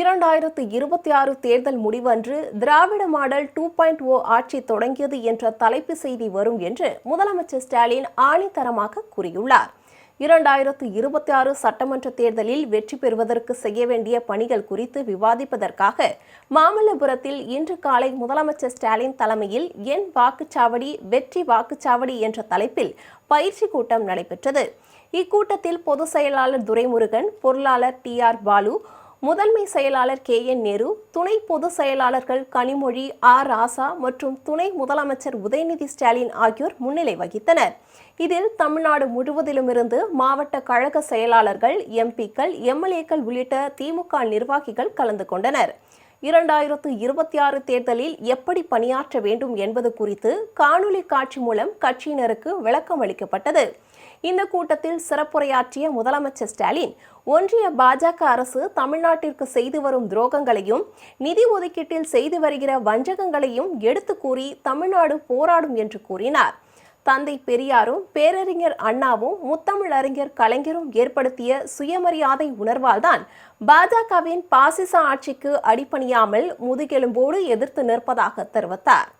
இரண்டாயிரத்து இருபத்தி ஆறு தேர்தல் முடிவன்று Dravida model two point O ஆட்சி தொடங்கியது என்ற தலைப்பு செய்தி வரும் என்று முதலமைச்சர் ஸ்டாலின் ஆணித்தரமாக கூறியுள்ளார். இரண்டாயிரத்து இருபத்தி ஆறு சட்டமன்ற தேர்தலில் வெற்றி பெறுவதற்கு செய்ய வேண்டிய பணிகள் குறித்து விவாதிப்பதற்காக மாமல்லபுரத்தில் இன்று காலை முதலமைச்சர் ஸ்டாலின் தலைமையில் என் வாக்குச்சாவடி வெற்றி வாக்குச்சாவடி என்ற தலைப்பில் பயிற்சி கூட்டம் நடைபெற்றது. இக்கூட்டத்தில் பொதுச் செயலாளர் துரைமுருகன் பொருளாளர் டி ஆர் பாலு முதன்மை செயலாளர் கே என் நேரு துணை பொதுச் செயலாளர்கள் கனிமொழி ஆர். ராசா மற்றும் துணை முதலமைச்சர் உதயநிதி ஸ்டாலின் ஆகியோர் முன்னிலை வகித்தனர். இதில் தமிழ்நாடு முழுவதிலுமிருந்து மாவட்ட கழக செயலாளர்கள் எம்பிக்கள் எம்எல்ஏக்கள் உள்ளிட்ட திமுக நிர்வாகிகள் கலந்து கொண்டனர். இரண்டாயிரத்து இருபத்தி ஆறு தேர்தலில் எப்படி பணியாற்ற வேண்டும் என்பது குறித்து காணொலி காட்சி மூலம் கட்சியினருக்கு விளக்கம் அளிக்கப்பட்டது இந்த கூட்டத்தில் சிறப்புரையாற்றிய முதலமைச்சர் ஸ்டாலின் ஒன்றிய பாஜக அரசு தமிழ்நாட்டிற்கு செய்து வரும் துரோகங்களையும் நிதி ஒதுக்கீட்டில் செய்து வருகிற வஞ்சகங்களையும் எடுத்து கூறி தமிழ்நாடு போராடும் என்று கூறினார். தந்தை பெரியாரும் பேரறிஞர் அண்ணாவும் முத்தமிழறிஞர் கலைஞரும் ஏற்படுத்திய சுயமரியாதை உணர்வால்தான் பாஜகவின் பாசிச ஆட்சிக்கு அடிபணியாமல் முதுகெலும்போடு எதிர்த்து நிற்பதாக தெரிவித்தார்.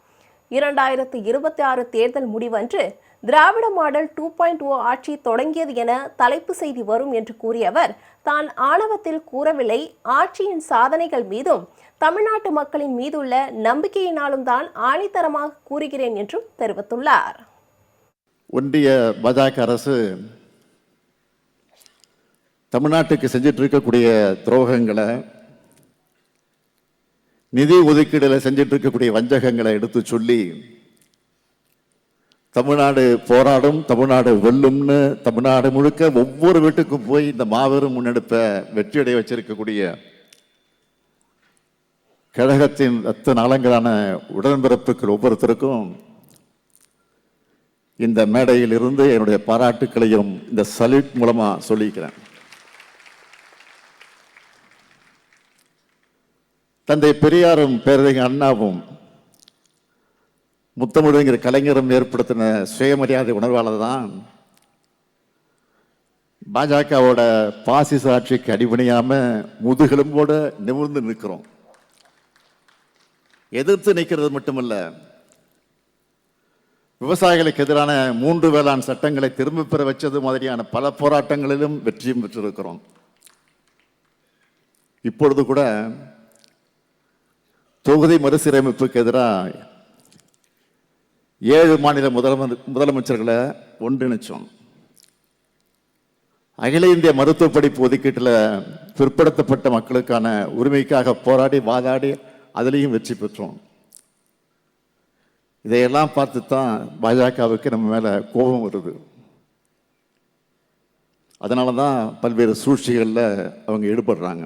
இரண்டாயிரத்து இருபத்தி ஆறு தேர்தல் முடிவன்று Dravida model two point O ஆட்சி தொடங்கியது என தலைப்பு செய்தி வரும் என்று கூறிய அவர் தான் ஆணவத்தில் கூறவில்லை. ஆட்சியின் சாதனைகள் மீதும் தமிழ்நாட்டு மக்களின் மீதுள்ள நம்பிக்கையினாலும் தான் ஆணித்தரமாக கூறுகிறேன் என்றும் தெரிவித்துள்ளார். ஒன்றிய பாஜக அரசு தமிழ்நாட்டுக்கு செஞ்சிட்டு இருக்கக்கூடிய துரோகங்களை நிதி ஒதுக்கீடுல செஞ்சிட்டு இருக்கக்கூடிய வஞ்சகங்களை எடுத்து சொல்லி தமிழ்நாடு போராடும் தமிழ்நாடு வெல்லும்னு தமிழ்நாடு முழுக்க ஒவ்வொரு வீட்டுக்கும் போய் இந்த மாபெரும் முன்னெடுப்பை வெற்றியடைய வச்சிருக்கக்கூடிய கழகத்தின் ரத்த நாளங்களான உடன்பிறப்புகள் ஒவ்வொருத்தருக்கும் இந்த மேடையில் இருந்து என்னுடைய பாராட்டுக்களையும் இந்த சல்யூட் மூலமாக சொல்லிக்கிறேன். தந்தை பெரியாரும் பேரறிஞர் அண்ணாவும் முத்தமிழுங்கிற கலைஞரும் ஏற்படுத்தின சுயமரியாதை உணர்வால தான் பாஜகவோட பாசிச ஆட்சிக்கு அடிபணியாம முதுகெலும்போடு நிமிர்ந்து நிற்கிறோம். எதிர்த்து நிற்கிறது மட்டுமல்ல விவசாயிகளுக்கு எதிரான மூன்று வேளாண் சட்டங்களை திரும்ப பெற வச்சது மாதிரியான பல போராட்டங்களிலும் வெற்றியும் பெற்றிருக்கிறோம். இப்பொழுது கூட தொகுதி மறுசீரமைப்புக்கு எதிராக ஏழு மாநில முதலமை முதலமைச்சர்களை ஒன்றிணைச்சோம். அகில இந்திய மருத்துவ படிப்பு ஒதுக்கீட்டில் பிற்படுத்தப்பட்ட மக்களுக்கான உரிமைக்காக போராடி வாதாடி அதிலையும் வெற்றி பெற்றோம். இதையெல்லாம் பார்த்து தான் பாஜகவுக்கு நம்ம மேலே கோபம் வருது. அதனால தான் பல்வேறு சூழ்ச்சிகளில் அவங்க ஈடுபடுறாங்க.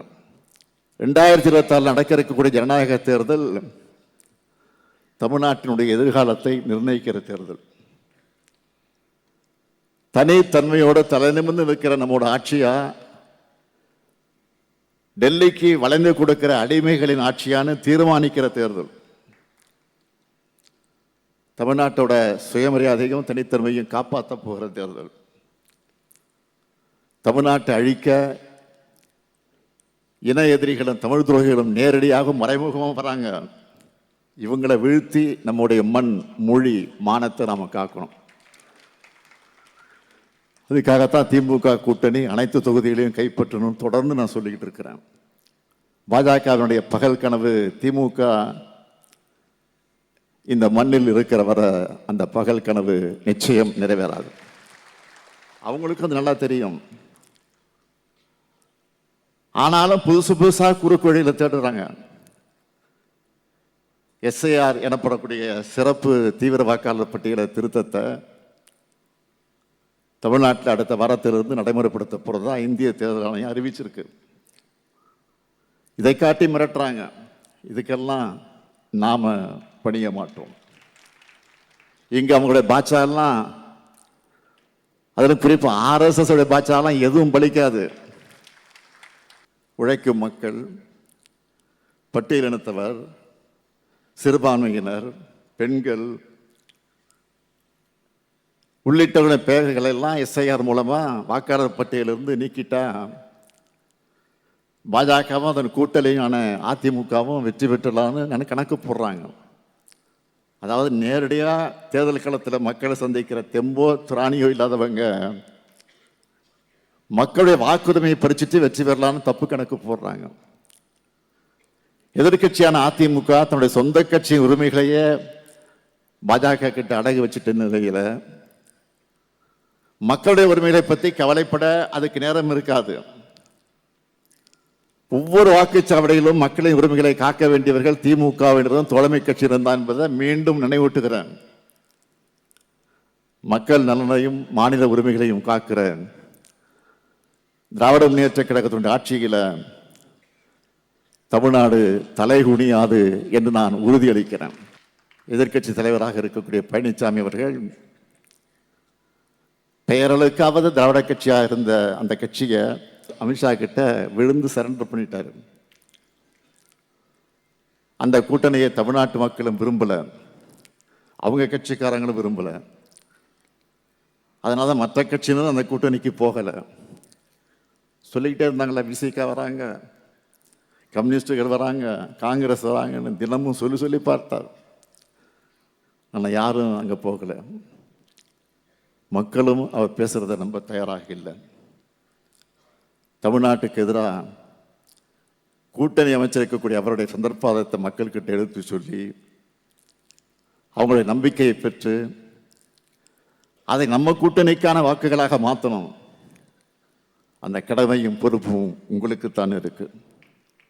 ரெண்டாயிரத்தி இருபத்தாறில் நடக்க இருக்கக்கூடிய ஜனநாயக தேர்தல் தமிழ்நாட்டினுடைய எதிர்காலத்தை நிர்ணயிக்கிற தேர்தல். தனித்தன்மையோட தலை நிமிர்ந்து நிற்கிற நம்மோட ஆட்சியா? டெல்லிக்கு வளைந்து கொடுக்கிற அடிமைகளின் ஆட்சியான்னு தீர்மானிக்கிற தேர்தல். தமிழ்நாட்டோட சுயமரியாதையும் தனித்தன்மையும் காப்பாற்ற போகிற தேர்தல். தமிழ்நாட்டை அழிக்க இன எதிரிகளும் தமிழ் துரோகிகளும் நேரடியாக மறைமுகமாக வராங்க. இவங்களை வீழ்த்தி நம்முடைய மண் மொழி மானத்தை நாம் காக்கணும். அதுக்காகத்தான் திமுக கூட்டணி அனைத்து தொகுதிகளையும் கைப்பற்றணும் தொடர்ந்து நான் சொல்லிக்கிட்டு இருக்கிறேன். பாஜகவினுடைய பகல் கனவு திமுக இந்த மண்ணில் இருக்கிற வர அந்த பகல் கனவு நிச்சயம் நிறைவேறாது. அவங்களுக்கும் அது நல்லா தெரியும். ஆனாலும் புதுசு புதுசாக குறுக்கு வழியில் தேடுறாங்க. எஸ்ஐஆர் எனப்படக்கூடிய சிறப்பு தீவிர வாக்காளர் பட்டியல திருத்தத்தை தமிழ்நாட்டில் அடுத்த வாரத்திலிருந்து நடைமுறைப்படுத்த போகிறதா இந்திய தேர்தல் ஆணையம் அறிவிச்சிருக்கு. இதை காட்டி மிரட்டுறாங்க. இதுக்கெல்லாம் நாம் பணிய மாட்டோம். இங்கே அவங்களுடைய பாட்சாலாம் அதில் குறிப்பாக ஆர்எஸ்எஸ் உடைய பாட்சாலாம் எதுவும் பலிக்காது. உழைக்கும் மக்கள் பட்டியலினத்தவர் சிறுபான்மையினர் பெண்கள் உள்ளிட்டவருடைய பெயர்களை எல்லாம் எஸ்ஐஆர் மூலமாக வாக்காளர் பட்டியலிருந்து நீக்கிட்டா பாஜகவும் அதன் கூட்டலையான அதிமுகவும் வெற்றி பெற்றலான்னு கணக்கு போடுறாங்க. அதாவது நேரடியாக தேர்தல் களத்தில் மக்களை சந்திக்கிற தெம்போ திராணியோ இல்லாதவங்க மக்களுடைய வாக்குரிமையை பறிச்சுட்டு வெற்றி பெறலான்னு தப்பு கணக்கு போடுறாங்க. எதிர்க்கட்சியான அதிமுக தன்னுடைய சொந்த கட்சி உரிமைகளையே பாஜக கிட்ட அடகு வச்சுட்டு நிலையில் மக்களுடைய உரிமைகளை பற்றி கவலைப்பட அதுக்கு நேரம் இருக்காது. ஒவ்வொரு வாக்குச்சாவடியிலும் மக்களின் உரிமைகளை காக்க வேண்டியவர்கள் திமுகவினரும் தோழமை கட்சியினர் தான் என்பதை மீண்டும் நினைவூட்டுகிறேன். மக்கள் நலனையும் மாநில உரிமைகளையும் காக்கிற திராவிட முன்னேற்ற கழகத்தினுடைய ஆட்சியில் தமிழ்நாடு தலைகுனியாது என்று நான் உறுதியளிக்கிறேன். எதிர்க்கட்சி தலைவராக இருக்கக்கூடிய பழனிசாமி அவர்கள் பெயரளவுக்காவது திராவிட கட்சியாக இருந்த அந்த கட்சியை அமித்ஷா கிட்ட விழுந்து சரண்டர் பண்ணிட்டாரு. அந்த கூட்டணியை தமிழ்நாட்டு மக்களும் விரும்பல. அவங்க கட்சிக்காரங்களும் விரும்பல. அதனால தான் மற்ற கட்சியினரும் அந்த கூட்டணிக்கு போகலை. சொல்லிக்கிட்டே இருந்தாங்களா விசிகா வராங்க. கம்யூனிஸ்டுகள் வராங்க காங்கிரஸ் வராங்கன்னு தினமும் சொல்லி சொல்லி பார்த்தார். ஆனால் யாரும் அங்கே போகலை. மக்களும் அவர் பேசுகிறத நம்ப தயாராக இல்லை. தமிழ்நாட்டுக்கு எதிராக கூட்டணி அமைச்சிருக்கக்கூடிய அவருடைய சந்தர்ப்பாதத்தை மக்கள்கிட்ட எடுத்து சொல்லி அவங்களுடைய நம்பிக்கையை பெற்று அதை நம்ம கூட்டணிக்கான வாக்குகளாக மாற்றணும் அந்த கடமையும் பொறுப்பும் உங்களுக்குத்தான் இருக்குது